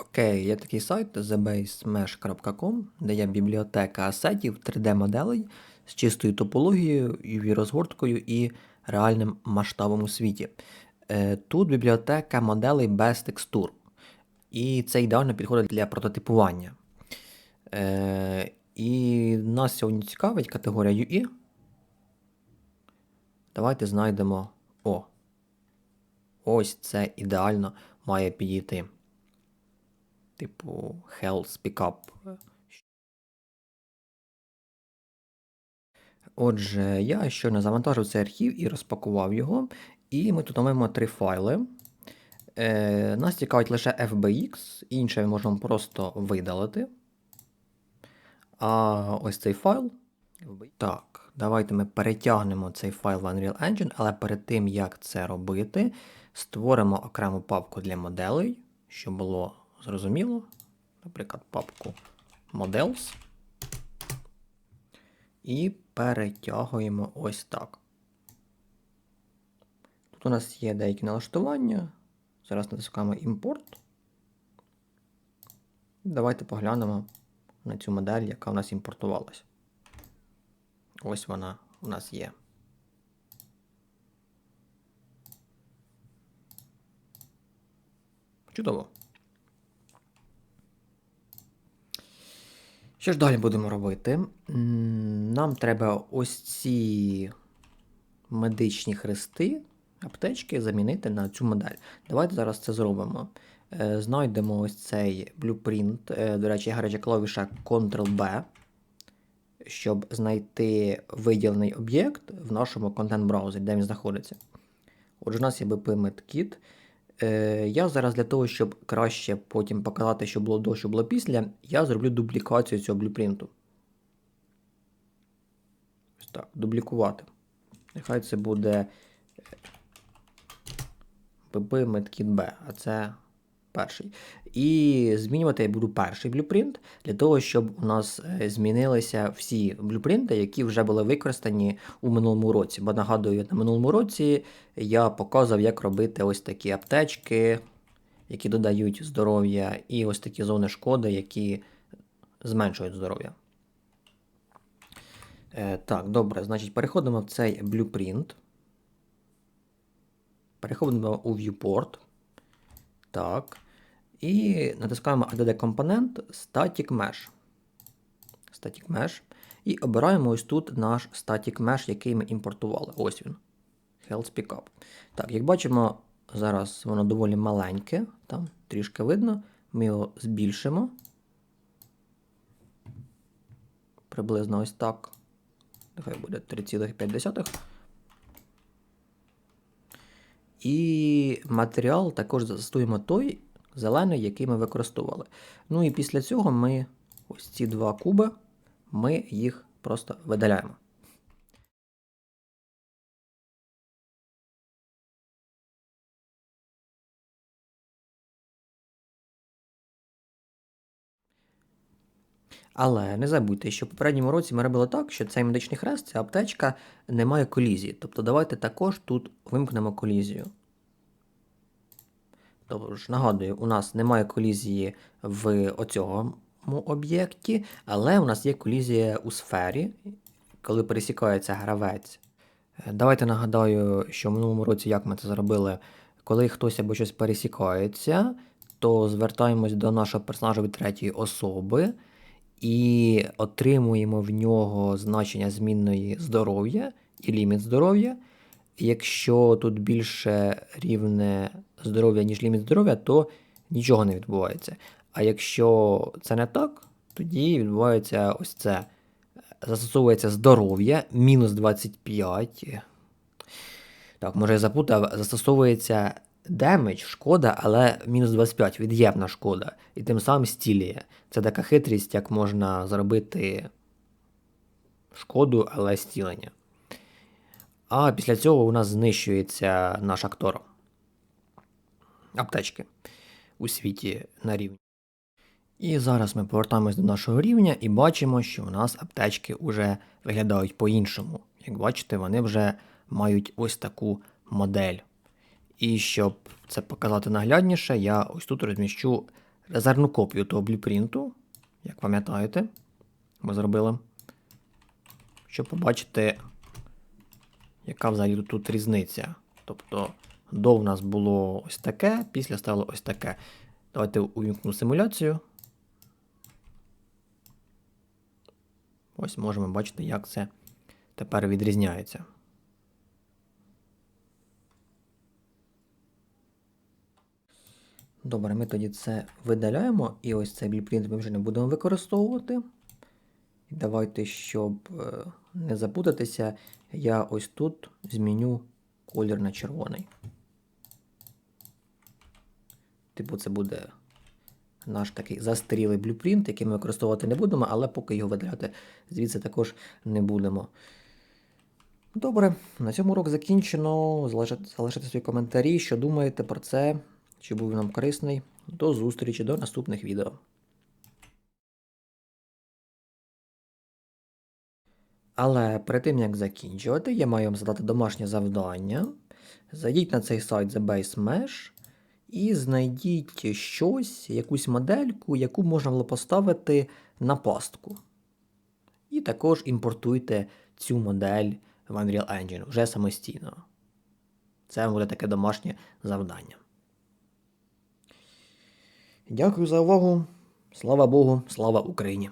Окей, є такий сайт thebasemesh.com, де є бібліотека асетів 3D-моделей з чистою топологією, UV розгорткою і реальним масштабом у світі. Е, Тут бібліотека моделей без текстур. І це ідеально підходить для прототипування. Е, І нас сьогодні цікавить категорія UI. Давайте знайдемо. О. Ось це ідеально має підійти. Типу Health Pickup. Отже, я щойно завантажив цей архів і розпакував його. І ми тут маємо три файли. Е, Нас цікавить лише FBX, інше ми можемо просто видалити. А ось цей файл. Так, давайте ми перетягнемо цей файл в Unreal Engine, але перед тим, як це робити, створимо окрему папку для моделей, щоб було зрозуміло. Наприклад, папку Models. І перетягуємо ось так. Тут у нас є деякі налаштування. Зараз натискаємо імпорт. Давайте поглянемо на цю модель, яка у нас імпортувалась. Ось вона у нас є. Чудово. Що ж далі будемо робити? Нам треба ось ці медичні хрести, аптечки замінити на цю модель. Давайте зараз це зробимо. Е, Знайдемо ось цей blueprint. Е, До речі, гаряча клавіша Ctrl-B, щоб знайти виділений об'єкт в нашому контент-браузері, де він знаходиться. Отже, у нас є BP-medkit. Е, Я зараз для того, щоб краще потім показати, що було до, що було після, я зроблю дублікацію цього блюпринту. Ось так, дублікувати. Нехай це буде BB Medkit B, а це перший. І змінювати я буду перший блюпринт для того, щоб у нас е, змінилися всі блюпринти, які вже були використані у минулому році. Бо нагадую, на минулому році я показував, як робити ось такі аптечки, які додають здоров'я, і ось такі зони шкоди, які зменшують здоров'я. Е, так, добре, значить, переходимо в цей блюпринт. Переходимо у viewport. Так. І натискаємо ADD компонент Static Mesh. Static Mesh. І обираємо ось тут наш Static Mesh, який ми імпортували. Ось він. Health Pickup. Так, як бачимо, зараз воно доволі маленьке, там трішки видно. Ми його збільшимо. Приблизно ось так. Нехай буде 3,5. І матеріал також застуємо той зелений, який ми використовували. Ну і після цього ми ось ці два куби, ми їх просто видаляємо. Але не забудьте, що в попередньому році ми робили так, що цей медичний хрест, ця аптечка не має колізії. Тобто давайте також тут вимкнемо колізію. Тобто ж, нагадую, у нас немає колізії в оцьому об'єкті, але у нас є колізія у сфері, коли пересікається гравець. Е, Давайте нагадаю, що в минулому році як ми це зробили, коли хтось або щось пересікається, то звертаємось до нашого персонажа від третьої особи і отримуємо в нього значення змінної здоров'я і ліміт здоров'я. Якщо тут більше рівне здоров'я, ніж ліміт здоров'я, то нічого не відбувається. А якщо це не так, тоді відбувається ось це. Застосовується здоров'я мінус 25. Так, може я запутав, застосовується демедж, шкода, але мінус 25, від'ємна шкода. І тим самим стіліє. Це така хитрість, як можна зробити шкоду, але стілення. А після цього у нас знищується наш актор. Аптечки у світі на рівні. І зараз ми повертаємось до нашого рівня і бачимо, що у нас аптечки вже виглядають по-іншому. Як бачите, вони вже мають ось таку модель. І щоб це показати наглядніше, я ось тут розміщу резервну копію того блюпринту, як пам'ятаєте, ми зробили. Щоб побачити, яка взагалі тут, різниця. Тобто, до в нас було ось таке, після стало ось таке. Давайте увімкну симуляцію. Ось можемо бачити, як це тепер відрізняється. Добре, ми тоді це видаляємо, і ось цей бліпринт ми вже не будемо використовувати. Давайте, щоб е, не запутатися, я ось тут зміню колір на червоний. Типу, це буде наш такий застарілий блюпринт, який ми використовувати не будемо, але поки його видаляти звідси також не будемо. Добре, на цьому урок закінчено. Залишайте свої коментарі, що думаєте про це, чи був нам корисний. До зустрічі, до наступних відео. Але перед тим як закінчувати, я маю вам задати домашнє завдання. Зайдіть на цей сайт The Base Mesh і знайдіть щось, якусь модельку, яку можна було поставити на пастку. І також імпортуйте цю модель в Unreal Engine вже самостійно. Це буде таке домашнє завдання. Дякую за увагу. Слава Богу, слава Україні!